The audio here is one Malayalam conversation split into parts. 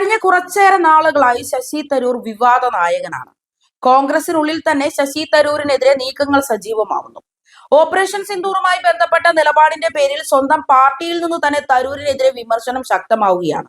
കഴിഞ്ഞ കുറച്ചേറെ നാളുകളായി ശശി തരൂർ വിവാദ നായകനാണ്. കോൺഗ്രസിനുള്ളിൽ തന്നെ ശശി തരൂരിനെതിരെ നീക്കങ്ങൾ സജീവമാവുന്നു. ഓപ്പറേഷൻ സിന്ദൂറുമായി ബന്ധപ്പെട്ട നിലപാടിന്റെ പേരിൽ സ്വന്തം പാർട്ടിയിൽ നിന്ന് തന്നെ തരൂരിനെതിരെ വിമർശനം ശക്തമാവുകയാണ്.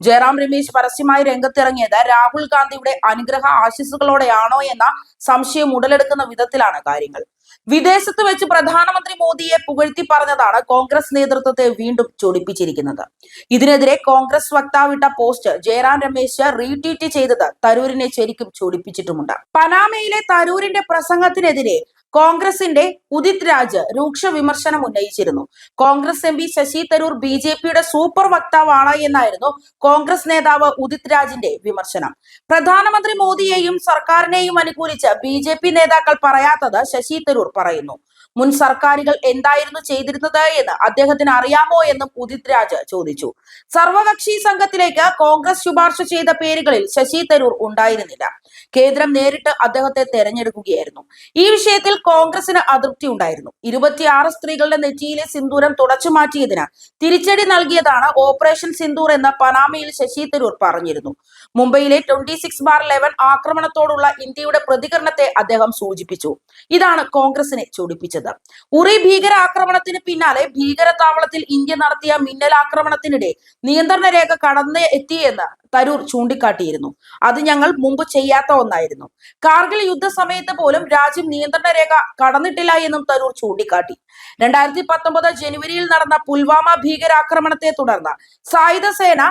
ജയറാം രമേശ് പരസ്യമായി രംഗത്തിറങ്ങിയത് രാഹുൽ ഗാന്ധിയുടെ അനുഗ്രഹ ആശിസുകളോടെയാണോ എന്ന സംശയം ഉടലെടുക്കുന്ന വിധത്തിലാണ് കാര്യങ്ങൾ. വിദേശത്ത് വെച്ച് പ്രധാനമന്ത്രി മോദിയെ പുകഴ്ത്തി പറഞ്ഞതാണ് കോൺഗ്രസ് നേതൃത്വത്തെ വീണ്ടും ചൊടിപ്പിച്ചിരിക്കുന്നത്. ഇതിനെതിരെ കോൺഗ്രസ് വക്താവിട്ട പോസ്റ്റ് ജയറാം രമേശ് റീട്വീറ്റ് ചെയ്തത് തരൂരിനെ ശരിക്കും ചൊടിപ്പിച്ചിട്ടുമുണ്ട്. പനാമയിലെ തരൂരിന്റെ പ്രസംഗത്തിനെതിരെ കോൺഗ്രസിന്റെ ഉദിത് രാജ് രൂക്ഷ വിമർശനം ഉന്നയിച്ചിരുന്നു. Congress M P Shashi Tharoor B J പിയുടെ സൂപ്പർ വക്താവാണ് എന്നായിരുന്നു കോൺഗ്രസ് നേതാവ് ഉദിത് രാജിന്റെ വിമർശനം. പ്രധാനമന്ത്രി മോദിയെയും സർക്കാരിനെയും അനുകൂലിച്ച് ബി നേതാക്കൾ പറയാത്തത് ശശി തരൂർ പറയുന്നു. മുൻ സർക്കാരുകൾ എന്തായിരുന്നു ചെയ്തിരുന്നത് എന്ന് അദ്ദേഹത്തിന് അറിയാമോ എന്ന് ഉദിത് രാജ് ചോദിച്ചു. സർവകക്ഷി സംഘത്തിലേക്ക് കോൺഗ്രസ് ശുപാർശ ചെയ്ത പേരുകളിൽ ശശി തരൂർ ഉണ്ടായിരുന്നില്ല. കേന്ദ്രം നേരിട്ട് അദ്ദേഹത്തെ തെരഞ്ഞെടുക്കുകയായിരുന്നു. ഈ വിഷയത്തിൽ കോൺഗ്രസിന് അതൃപ്തി ഉണ്ടായിരുന്നു. ഇരുപത്തിയാറ് സ്ത്രീകളുടെ നെറ്റിയിലെ സിന്ദൂരം തുടച്ചു മാറ്റിയതിന് തിരിച്ചടി നൽകിയതാണ് ഓപ്പറേഷൻ സിന്ദൂർ എന്ന് പനാമയിൽ ശശി തരൂർ പറഞ്ഞിരുന്നു. മുംബൈയിലെ ട്വന്റി സിക്സ് ബാർ ലെവൻ ആക്രമണത്തോടുള്ള ഇന്ത്യയുടെ പ്രതികരണത്തെ അദ്ദേഹം സൂചിപ്പിച്ചു. ഇതാണ് കോൺഗ്രസിനെ ചൊടിപ്പിച്ചത്. ഉറി ഭീകരാക്രമണത്തിന് പിന്നാലെ ഭീകര താവളത്തിൽ ഇന്ത്യ നടത്തിയ മിന്നലാക്രമണത്തിനിടെ നിയന്ത്രണ രേഖ കടന്ന് എത്തിയെന്ന് തരൂർ ചൂണ്ടിക്കാട്ടിയിരുന്നു. അത് ഞങ്ങൾ മുമ്പ് ചെയ്യാത്ത ഒന്നായിരുന്നു. കാർഗിൽ യുദ്ധസമയത്ത് പോലും രാജ്യം നിയന്ത്രണ രേഖ കടന്നിട്ടില്ല എന്നും തരൂർ ചൂണ്ടിക്കാട്ടി. രണ്ടായിരത്തി പത്തൊമ്പത് ജനുവരിയിൽ നടന്ന പുൽവാമ ഭീകരാക്രമണത്തെ തുടർന്ന് സായുധ സേന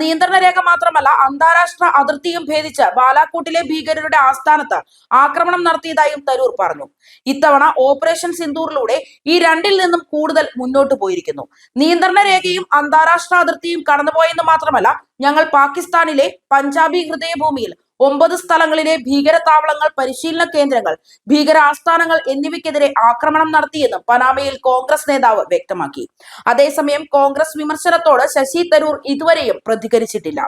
നിയന്ത്രണ രേഖ മാത്രമല്ല അന്താരാഷ്ട്ര അതിർത്തിയും ഭേദിച്ച് ബാലാക്കോട്ടിലെ ഭീകരരുടെ ആസ്ഥാനത്ത് ആക്രമണം നടത്തിയതായും തരൂർ പറഞ്ഞു. ഇത്തവണ ഓപ്പറേഷൻ സിന്ദൂറിലൂടെ ഈ രണ്ടിൽ നിന്നും കൂടുതൽ മുന്നോട്ട് പോയിരിക്കുന്നു. നിയന്ത്രണ രേഖയും അന്താരാഷ്ട്ര അതിർത്തിയും കടന്നുപോയെന്ന് മാത്രമല്ല ഞങ്ങൾ പാകിസ്ഥാനിലെ പഞ്ചാബി ഹൃദയഭൂമിയിൽ ഒമ്പത് സ്ഥലങ്ങളിലെ ഭീകര താവളങ്ങൾ പരിശീലന കേന്ദ്രങ്ങൾ ഭീകര ആസ്ഥാനങ്ങൾ എന്നിവയ്ക്കെതിരെ ആക്രമണം നടത്തിയെന്നും പനാമയിൽ കോൺഗ്രസ് നേതാവ് വ്യക്തമാക്കി. അതേസമയം കോൺഗ്രസ് വിമർശനത്തോട് ശശി തരൂർ ഇതുവരെയും പ്രതികരിച്ചിട്ടില്ല.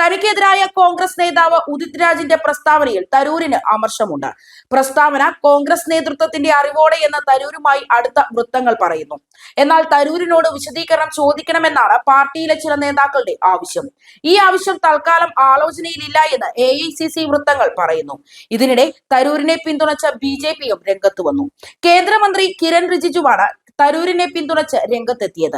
തനിക്കെതിരായ കോൺഗ്രസ് നേതാവ് ഉദിത് രാജിന്റെ പ്രസ്താവനയിൽ തരൂരിന് അമർഷമുണ്ട് പ്രസ്താവന കോൺഗ്രസ് നേതൃത്വത്തിന്റെ അറിവോടെ എന്ന് തരൂരുമായി അടുത്ത വൃത്തങ്ങൾ പറയുന്നു. എന്നാൽ തരൂരിനോട് വിശദീകരണം ചോദിക്കണമെന്നാണ് പാർട്ടിയിലെ ചില നേതാക്കളുടെ ആവശ്യം. ഈ ആവശ്യം തൽക്കാലം ആലോചനയിലില്ല എന്ന് എ ഐ സി സി വൃത്തങ്ങൾ പറയുന്നു. ഇതിനിടെ തരൂരിനെ പിന്തുണച്ച ബി ജെ പിയും രംഗത്ത് വന്നു. കേന്ദ്രമന്ത്രി കിരൺ റിജിജുവാണ് തരൂരിനെ പിന്തുണച്ച് രംഗത്തെത്തിയത്.